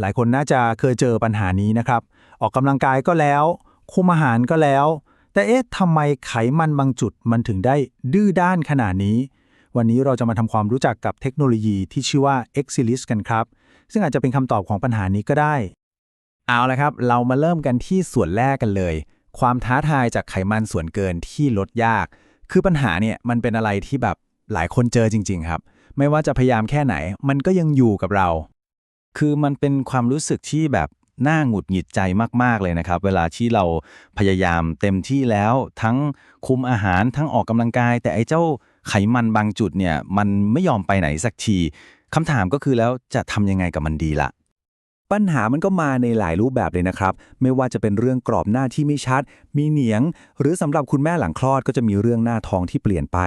หลายคนน่าจะเคยเจอปัญหานี้นะครับ ออกกำลังกายก็แล้ว คุมอาหารก็แล้ว แต่เอ๊ะทำไมไขมันบางจุดมันถึงได้ดื้อด้านขนาดนี้ วันนี้เราจะมาทำความรู้จักกับเทคโนโลยีที่ชื่อว่า Exilis กันครับ ซึ่งอาจจะเป็นคำตอบของปัญหานี้ก็ได้ เอาละครับ เรามาเริ่มกันที่ส่วนแรกกันเลย ความท้าทายจากไขมันส่วนเกินที่ลดยาก คือปัญหาเนี่ยมันเป็นอะไรที่แบบหลายคนเจอจริง ๆ ครับ ไม่ว่าจะพยายามแค่ไหน มันก็ยังอยู่กับเรา คือมันเป็นความรู้สึกที่แบบน่าหงุดหงิดใจมาก ๆ เลยนะครับ เวลาที่เราพยายามเต็มที่แล้วทั้งคุมอาหารทั้งออกกำลังกาย แต่ไอ้เจ้าไขมันบางจุดเนี่ยมันไม่ยอมไปไหนสักทีคำถามก็คือแล้วจะทำยังไงกับมันดีล่ะปัญหามันก็มาในหลายรูปแบบเลยนะครับ ไม่ว่าจะเป็นเรื่องกรอบหน้าที่ไม่ชัด มีเหนียง หรือสำหรับคุณแม่หลังคลอดก็จะมีเรื่องหน้าท้องที่เปลี่ยนไป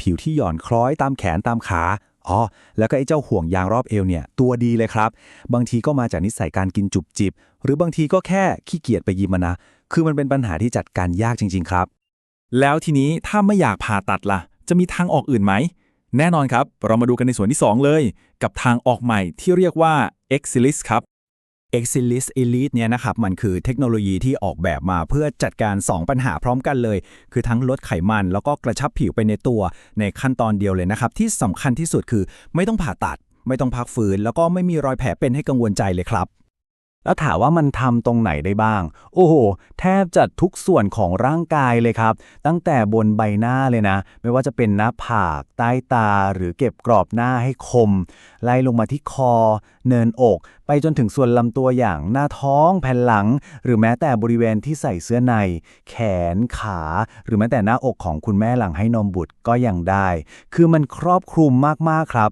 ผิวที่หย่อนคล้อยตามแขนตามขา อ๋อ แล้วก็ไอ้เจ้าห่วงยางรอบเอวเนี่ย ตัวดีเลยครับ บางทีก็มาจากนิสัยการกินจุบจิบ หรือบางทีก็แค่ขี้เกียจไปยิมนะ คือมันเป็นปัญหาที่จัดการยากจริง ๆ ครับ แล้วทีนี้ถ้าไม่อยากผ่าตัดล่ะ จะมีทางออกอื่นไหม แน่นอนครับ เรามาดูกันในส่วนที่ 2 เลย กับทางออกใหม่ที่เรียกว่า Exilis ครับ Exilis Elite เนี่ยนะครับมันคือเทคโนโลยีที่ออกแบบมาเพื่อจัดการ 2 ปัญหาพร้อมกันเลย คือทั้งลดไขมัน แล้วก็กระชับผิวไปในตัวในขั้นตอนเดียวเลยนะครับ ที่สำคัญที่สุดคือไม่ต้องผ่าตัด ไม่ต้องพักฟื้น แล้วก็ไม่มีรอยแผลเป็นให้กังวลใจเลยครับ แล้วถามว่ามันทำตรงไหนได้บ้าง โอ้โห แทบจะทุกส่วนของร่างกายเลยครับ ตั้งแต่บนใบหน้าเลยนะ ไม่ว่าจะเป็นหน้าผาก ใต้ตา หรือเก็บกรอบหน้าให้คม ไล่ลงมาที่คอ เนินอก ไปจนถึงส่วนลำตัวอย่างหน้าท้อง แผ่นหลัง หรือแม้แต่บริเวณที่ใส่เสื้อใน แขน ขา หรือแม้แต่หน้าอกของคุณแม่หลังให้นมบุตรก็ยังได้ คือมันครอบคลุมมากๆครับ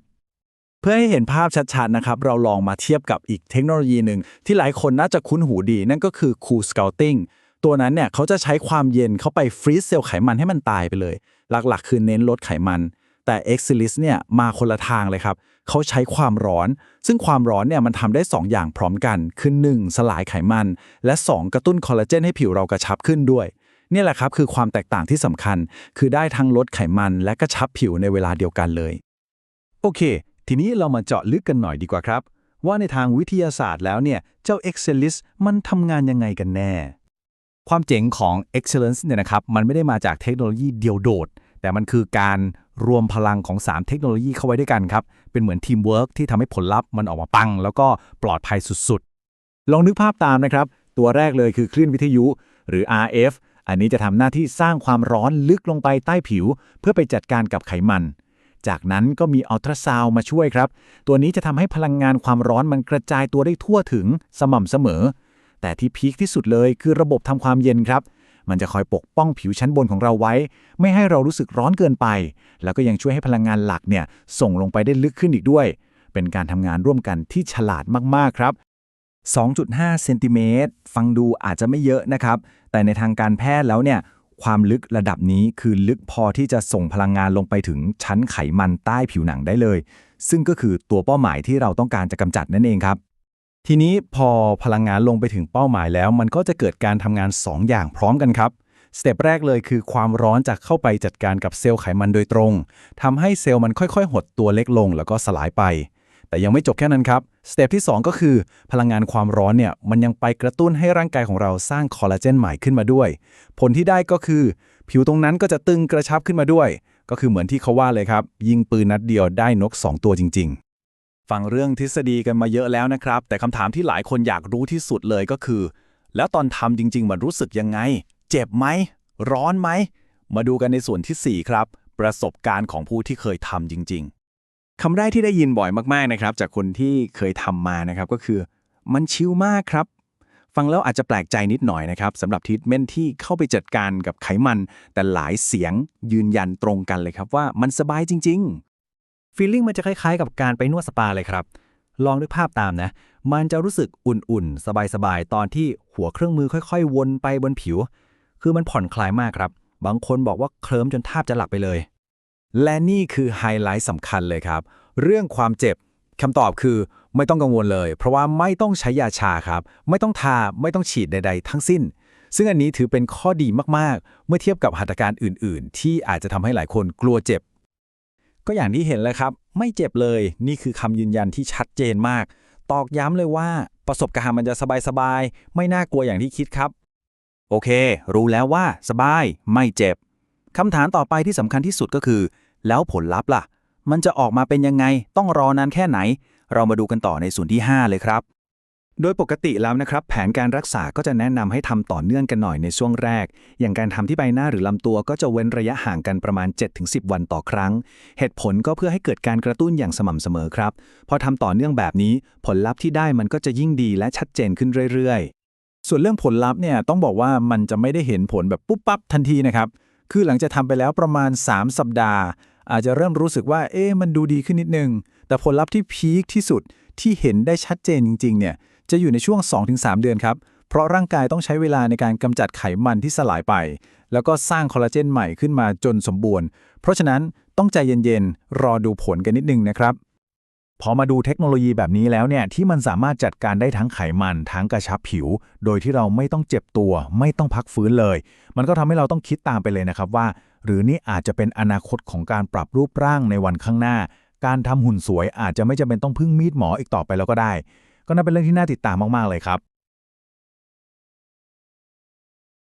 เพื่อให้เห็นภาพชัดๆนะครับ เราลองมาเทียบกับอีกเทคโนโลยีหนึ่งที่หลายคนน่าจะคุ้นหูดี นั่นก็คือ Cool Scouting ตัวนั้นเนี่ยเขาจะใช้ความเย็นเข้าไปฟรีซเซลล์ไขมันให้มันตายไปเลย หลักๆ คือเน้นลดไขมัน แต่ Exilis เนี่ยมาคนละทางเลยครับเขาใช้ความร้อน ซึ่งความร้อนเนี่ยมันทำได้ 2 อย่างพร้อมกันคือ 1 สลายไขมัน และ 2 กระตุ้นคอลลาเจนให้ผิวเรากระชับขึ้นด้วยนี่แหละครับคือความแตกต่างที่สำคัญ คือได้ทั้งลดไขมันและกระชับผิวในเวลาเดียวกันเลย โอเค ทีนี้เรามาเจาะลึกกันหน่อยดีกว่าครับ ว่าในทางวิทยาศาสตร์แล้วเนี่ยเจ้า Excelis มันทำงานยังไงกันแน่ ความเจ๋งของ Excellence เนี่ยนะครับมันไม่ได้มาจากเทคโนโลยีเดียวโดด แต่มันคือการรวมพลังของ 3 เทคโนโลยีเข้าไว้ด้วยกันครับ เป็นเหมือนทีมเวิร์กที่ทำให้ผลลัพธ์มันออกมาปัง แล้วก็ปลอดภัยสุดๆ ลองนึกภาพตามนะครับ ตัวแรกเลยคือคลื่นวิทยุ หรือ RF อันนี้จะทำหน้าที่สร้างความร้อนลึกลงไปใต้ผิว เพื่อไปจัดการกับไขมัน จากนั้นก็มีอัลตราซาวมาช่วยครับ ตัวนี้จะทำให้พลังงานความร้อนมันกระจายตัวได้ทั่วถึงสม่ำเสมอ แต่ที่พีคที่สุดเลยคือระบบทำความเย็นครับ มันจะคอยปกป้องผิวชั้นบนของเราไว้ ไม่ให้เรารู้สึกร้อนเกินไป แล้วก็ยังช่วยให้พลังงานหลักเนี่ยส่งลงไปได้ลึกขึ้นอีกด้วย เป็นการทำงานร่วมกันที่ฉลาดมากๆครับ2.5เซนติเมตรฟังดูอาจจะไม่เยอะนะครับ แต่ในทางการแพทย์แล้วเนี่ย ความลึกระดับนี้คือลึกพอที่จะส่งพลังงานลงไปถึงชั้นไขมันใต้ผิวหนังได้เลย ซึ่งก็คือตัวเป้าหมายที่เราต้องการจะกำจัดนั่นเองครับ ทีนี้พอพลังงานลงไปถึงเป้าหมายแล้ว มันก็จะเกิดการทำงาน 2 อย่างพร้อมกันครับสเต็ปแรกเลยคือความร้อนจะเข้าไปจัดการกับเซลล์ไขมันโดยตรงทำให้เซลล์มันค่อยๆ หดตัวเล็กลงแล้วก็สลายไป แต่ยังไม่จบแค่นั้นครับสเต็ปที่ 2 ก็คือ พลังงานความร้อนเนี่ยมันยังไปกระตุ้นให้ร่างกายของเราสร้างคอลลาเจนใหม่ขึ้นมาด้วย ผลที่ได้ก็คือ ผิวตรงนั้นก็จะตึงกระชับขึ้นมาด้วย ก็คือเหมือนที่เขาว่าเลยครับ ยิงปืนนัดเดียวได้นก 2 ตัวจริง ๆ ฟังเรื่องทฤษฎีกันมาเยอะแล้วนะครับ แต่คำถามที่หลายคนอยากรู้ที่สุดเลยก็คือ แล้วตอนทำจริง ๆ มันรู้สึกยังไง เจ็บไหมร้อนไหมมาดูกันในส่วนที่ 4 ครับ ประสบการณ์ของผู้ที่เคยทำจริง ๆ คำแรกที่ได้ยินบ่อยมากๆนะครับ จากคนที่เคยทำมานะครับ ก็คือ มันชิลมากครับ ฟังแล้วอาจจะแปลกใจนิดหน่อยนะครับสำหรับทีทเมนที่เข้าไปจัดการกับไขมัน แต่หลายเสียงยืนยันตรงกันเลยครับว่ามันสบายจริง ๆฟีลลิ่งมันจะคล้ายๆ กับการไปนวดสปาเลยครับ ลองนึกภาพตามนะ มันจะรู้สึกอุ่นๆ สบายๆ ตอนที่หัวเครื่องมือค่อย ๆ วนไปบนผิว คือมันผ่อนคลายมากครับ บางคนบอกว่าเคลิ้มจนแทบจะหลับไปเลย และนี่คือไฮไลท์สำคัญเลยครับ เรื่องความเจ็บคำตอบคือไม่ต้องกังวลเลย เพราะว่าไม่ต้องใช้ยาชาครับ ไม่ต้องทาไม่ต้องฉีดใด ๆ ทั้งสิ้น ซึ่งอันนี้ถือเป็นข้อดีมากๆ เมื่อเทียบกับหัตถการอื่น ๆ ที่อาจจะทำให้หลายคนกลัวเจ็บ ก็อย่างที่เห็นเลยครับ ไม่เจ็บเลยนี่คือคำยืนยันที่ชัดเจนมาก ตอกย้ำเลยว่าประสบการณ์มันจะสบาย ๆ ไม่น่ากลัวอย่างที่คิดครับ โอเค รู้แล้วว่าสบาย ไม่เจ็บ คำถามต่อไปที่สำคัญที่สุดก็คือ แล้วผลลัพธ์ล่ะ มันจะออกมาเป็นยังไง ต้องรอนานแค่ไหน เรามาดูกันต่อในส่วนที่ 5 เลยครับ โดยปกติแล้วนะครับ แผนการรักษาก็จะแนะนำให้ทำต่อเนื่องกันหน่อยในช่วงแรก อย่างการทำที่ใบหน้าหรือลำตัวก็จะเว้นระยะห่างกันประมาณ 7-10 วันต่อครั้ง เหตุผลก็เพื่อให้เกิดการกระตุ้นอย่างสม่ำเสมอครับ พอทำต่อเนื่องแบบนี้ ผลลัพธ์ที่ได้มันก็จะยิ่งดีและชัดเจนขึ้นเรื่อยๆ ส่วนเรื่องผลลัพธ์เนี่ยต้องบอกว่ามันจะไม่ได้เห็นผลแบบปุ๊บปั๊บทันทีนะครับ คือหลังจากทำไปแล้วประมาณ 3 สัปดาห์ อาจจะเริ่มรู้สึกว่า เอ๊ะมันดูดีขึ้นนิดนึง แต่ผลลัพธ์ที่พีคที่สุดที่เห็นได้ชัดเจนจริงๆเนี่ยจะอยู่ในช่วง 2-3 เดือนครับ เพราะร่างกายต้องใช้เวลาในการกำจัดไขมันที่สลายไป แล้วก็สร้างคอลลาเจนใหม่ขึ้นมาจนสมบูรณ์ เพราะฉะนั้นต้องใจเย็นๆ รอดูผลกันนิดนึงนะครับ พอมาดูเทคโนโลยีแบบนี้แล้วเนี่ยที่มันสามารถจัดการได้ทั้งไขมันทั้งกระชับผิว โดยที่เราไม่ต้องเจ็บตัว ไม่ต้องพักฟื้นเลย มันก็ทำให้เราต้องคิดตามไปเลยนะครับว่า หรือนี่อาจจะเป็นอนาคตของการปรับรูปร่างในวันข้างหน้า การทำหุ่นสวยอาจจะไม่จำเป็นต้องพึ่งมีดหมออีกต่อไปแล้วก็ได้ ก็น่าเป็นเรื่องที่น่าติดตามมากๆเลยครับ